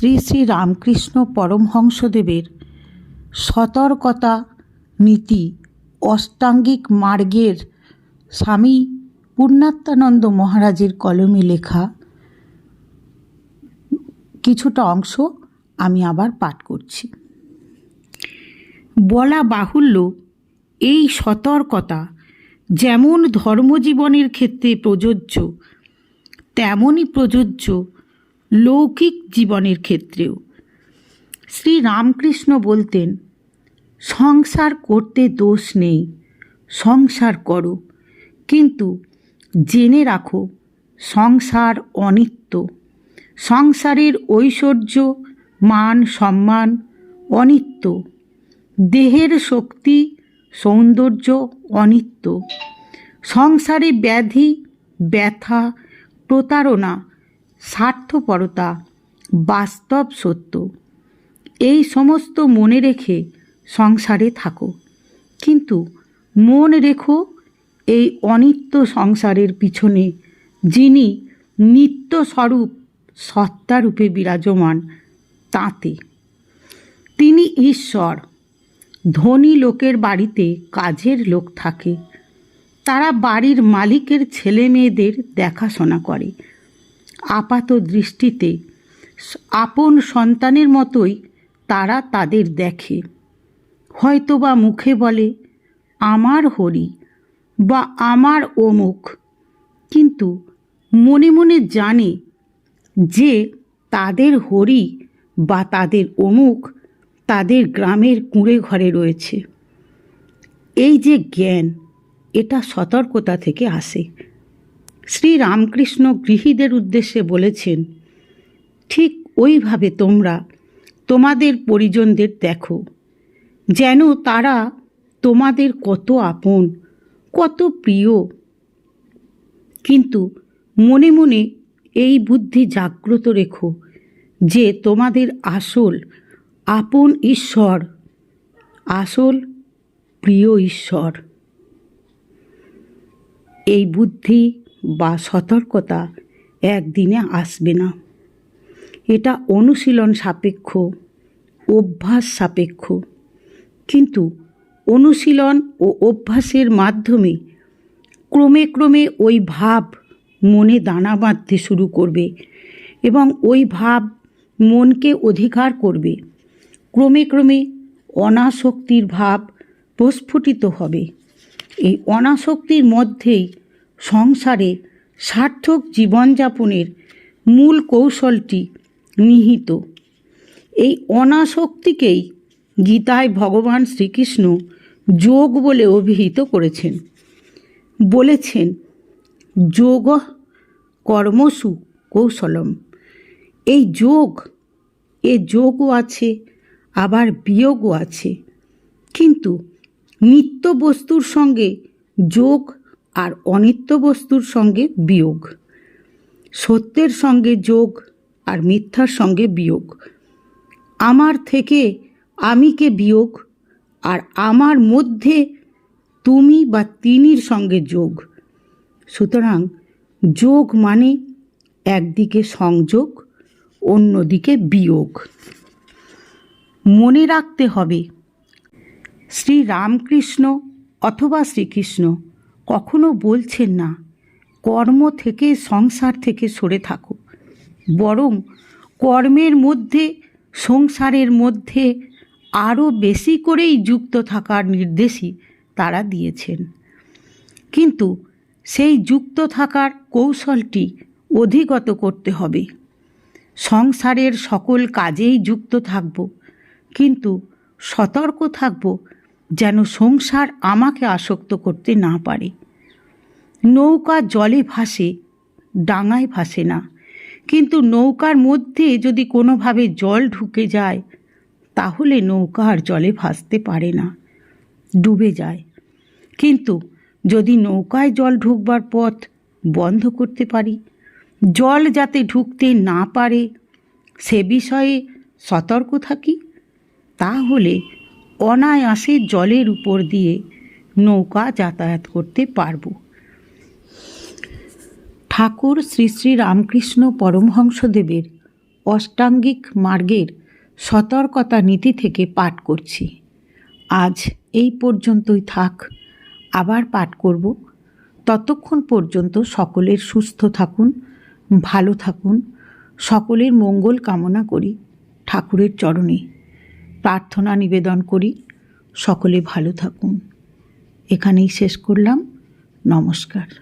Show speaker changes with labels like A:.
A: শ্রী শ্রী রামকৃষ্ণ পরমহংসদেবের সতর্কতা নীতি অষ্টাঙ্গিক মার্গের স্বামী পূর্ণাত্মানন্দ মহারাজের কলমে লেখা কিছুটা অংশ আমি আবার পাঠ করছি। বলা বাহুল্য, এই সতর্কতা যেমন ধর্মজীবনের ক্ষেত্রে প্রযোজ্য, তেমনই প্রযোজ্য লৌকিক জীবনের ক্ষেত্রেও। শ্রী রামকৃষ্ণ বলতেন, সংসার করতে দোষ নেই, সংসার করো। কিন্তু জেনে রাখো, সংসার অনিত্য। সংসারের ঐশ্বর্য, মান, সম্মান অনিত্য। দেহের শক্তি, সৌন্দর্য অনিত্য। সংসারে ব্যাধি, ব্যথা, প্রতারণা স্বার্থপরতা বাস্তব সত্য। এই সমস্ত মনে রেখে সংসারে থাকো। কিন্তু মন রেখো এই অনিত্য সংসারের পিছনে, যিনি নিত্যস্বরূপ সত্তারূপে বিরাজমান তাঁতে। তিনি ঈশ্বর, ধনী লোকের বাড়িতে কাজের লোক থাকে। তারা বাড়ির মালিকের ছেলে মেয়েদের দেখাশোনা করে। আপাত দৃষ্টিতে আপন সন্তানের মতোই তারা তাদের দেখে। হয়তোবা মুখে বলে, আমার হরি বা আমার অমুক। কিন্তু মনে মনে জানে যে তাদের হরি বা তাদের অমুক তাদের গ্রামের কুঁড়ে ঘরে রয়েছে। এই যে জ্ঞান, এটা সতর্কতা থেকে আসে। শ্রী রামকৃষ্ণ গৃহীদের উদ্দেশ্যে বলেছেন, ঠিক ওইভাবে তোমরা তোমাদের পরিজনদের দেখো, যেন তারা তোমাদের কত আপন, কত প্রিয়। কিন্তু মনে মনে এই বুদ্ধি জাগ্রত রেখো যে তোমাদের আসল আপন ঈশ্বর, আসল প্রিয় ঈশ্বর। এই বুদ্ধি বা সতর্কতা একদিনে আসবে না। এটা অনুশীলন সাপেক্ষ, অভ্যাস সাপেক্ষ। কিন্তু অনুশীলন ও অভ্যাসের মাধ্যমে ক্রমে ক্রমে ওই ভাব মনে দানা বাঁধতে শুরু করবে এবং ওই ভাব মনকে অধিকার করবে। ক্রমে ক্রমে অনাসক্তির ভাব প্রস্ফুটিত হবে। এই অনাসক্তির মধ্যেই সংসারে সার্থক জীবনযাপনের মূল কৌশলটি নিহিত। এই অনাসক্তিকেই গীতায় ভগবান শ্রীকৃষ্ণ যোগ বলে অভিহিত করেছেন। বলেছেন, যোগ কর্মসু কৌশলম। এই যোগ, এ যোগও আছে, আবার বিয়োগও আছে। কিন্তু নিত্য বস্তুর সঙ্গে যোগ আর অনিত্য বস্তুর সঙ্গে বিয়োগ। সত্যের সঙ্গে যোগ আর মিথ্যার সঙ্গে বিয়োগ। আমার থেকে আমিকে বিয়োগ আর আমার মধ্যে তুমি বা তিনির সঙ্গে যোগ। সুতরাং যোগ মানে একদিকে সংযোগ, অন্যদিকে বিয়োগ। মনে রাখতে হবে শ্রী রামকৃষ্ণ অথবা শ্রীকৃষ্ণ কখনো বলছেন না, কর্ম থেকে সংসার থেকে সরে থাকো বরং কর্মের মধ্যে, সংসারের মধ্যে আরও বেশি করেই যুক্ত থাকার নির্দেশই তারা দিয়েছেন। কিন্তু সেই যুক্ত থাকার কৌশলটি অধিগত করতে হবে। সংসারের সকল কাজেই যুক্ত থাকব, কিন্তু সতর্ক থাকব যেন সংসার আমাকে আসক্ত করতে না পারে। নৌকা জলে ভাসে, ডাঙায় ভাসে না। কিন্তু নৌকার মধ্যে যদি কোনোভাবে জল ঢুকে যায়, তাহলে নৌকা আর জলে ভাসতে পারে না, ডুবে যায়। কিন্তু যদি নৌকায় জল ঢুকবার পথ বন্ধ করতে পারি, জল যাতে ঢুকতে না পারে, সে বিষয়ে সতর্ক থাকি, তাহলে অনায়াসে জলের উপর দিয়ে নৌকা যাতায়াত করতে পারব। ঠাকুর শ্রী শ্রী রামকৃষ্ণ পরমহংসদেবের অষ্টাঙ্গিক মার্গের সতর্কতা নীতি থেকে পাঠ করছি। আজ এই পর্যন্তই থাক, আবার পাঠ করব। ততক্ষণ পর্যন্ত সকলের সুস্থ থাকুন, ভালো থাকুন, সকলের মঙ্গল কামনা করি ঠাকুরের চরণে। প্রার্থনা নিবেদন করি। সকলে ভালো থাকুন। এখানেই শেষ করলাম। নমস্কার।